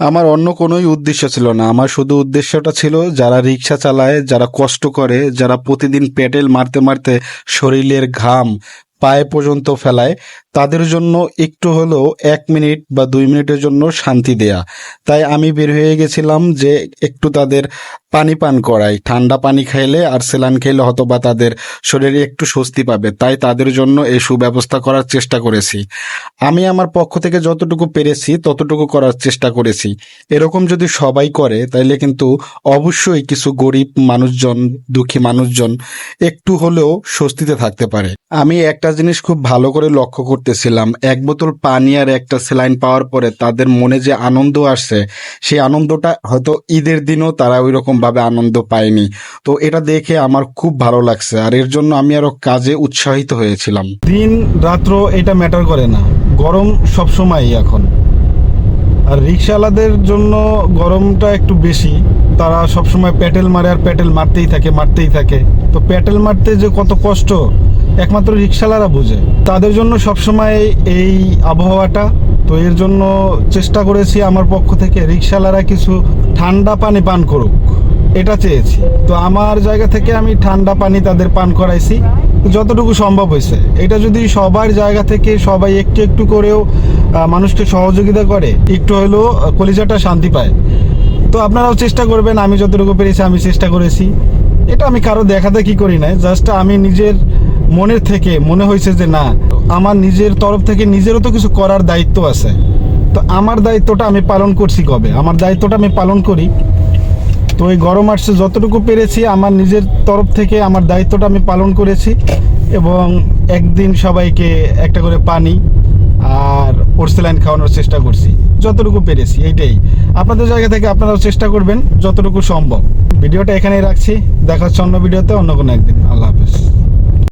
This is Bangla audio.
আমার অন্য কোনোই উদ্দেশ্য ছিল না। আমার শুধু উদ্দেশ্যটা ছিল, যারা রিক্সা চালায়, যারা কষ্ট করে, যারা প্রতিদিন পেটেল মারতে মারতে শরীরের ঘাম পায়ে পর্যন্ত ফেলায়, তাদের জন্য একটু হলেও এক মিনিট বা দুই মিনিটের জন্য শান্তি দেয়া। তাই আমি বের হয়ে গেছিলাম যে একটু তাদের পানি পান করাই। ঠান্ডা পানি খাইলে আর সেলান খেলে হয়তো বা তাদের শরীরে একটু স্বস্তি পাবে। তাই তাদের জন্য এই সুব্যবস্থা করার চেষ্টা করেছি। আমি আমার পক্ষ থেকে যতটুকু পেরেছি, ততটুকু করার চেষ্টা করেছি। এরকম যদি সবাই করে, তাইলে কিন্তু অবশ্যই কিছু গরিব মানুষজন, দুঃখী মানুষজন একটু হলেও স্বস্তিতে থাকতে পারে। আমি একটা জিনিস খুব ভালো করে লক্ষ্য করতেছিলাম। এক বোতল পানি আর একটা স্যালাইন পাওয়ার পরে তাদের মনে যে আনন্দ আসছে, সেই আনন্দটা হয়তো ঈদের দিনও তারা ওই রকম ভাবে আনন্দ পায়নি। তো এটা দেখে আমার খুব ভালো লাগছে আর এর জন্য আমি আরও কাজে উৎসাহিত হয়েছিলাম। দিন রাত্র এটা ম্যাটার করে না। গরম সবসময় এখন। আর রিক্সাওয়ালাদের জন্য গরমটা একটু বেশি। তারা সবসময় প্যাটেল মারে আর প্যাটেল মারতেই থাকে মারতেই থাকে। তো প্যাটেল মারতে যে কত কষ্ট। একমাত্র রিক্সাওয়ালারা বুঝে। তাদের জন্য সবসময় এই আবহাওয়াটা, তো এর জন্য চেষ্টা করেছি আমার পক্ষ থেকে রিক্সাওয়ালারা কিছু ঠান্ডা পানি পান করুক। এটা চেয়েছি। তো আমার জায়গা থেকে আমি ঠান্ডা পানি তাদের পান করাইছি। যতটুকু সম্ভব হয়েছে। এটা যদি সবার জায়গা থেকে সবাই একটু একটু করেও মানুষকে সহযোগিতা করে, একটু হলেও কলিজাটা শান্তি পায়। তো আপনারাও চেষ্টা করবেন, আমি যতটুকু পেরেছি আমি চেষ্টা করেছি। এটা আমি কারও দেখাতে কি করি না জাস্ট আমি নিজের মনের থেকে মনে হয়েছে যে না, আমার নিজের তরফ থেকে নিজেরও তো কিছু করার দায়িত্ব আছে। তো আমার দায়িত্বটা আমি পালন করছি কবে? আমার দায়িত্বটা আমি পালন করি। তো এই গরম আসছে, যতটুকু পেরেছি, আমার নিজের তরফ থেকে আমার দায়িত্বটা আমি পালন করেছি এবং একদিন সবাইকে একটা করে পানি আর ওরসেলাইন খাওয়ানোর চেষ্টা করছি। যতটুকু পেরেছি, এইটাই। আপনাদের জায়গা থেকে আপনারাও চেষ্টা করবেন, যতটুকু সম্ভব। ভিডিওটা এখানেই রাখছি। দেখা হচ্ছে অন্য ভিডিওতে, অন্য কোনো একদিন। আল্লাহ হাফেজ।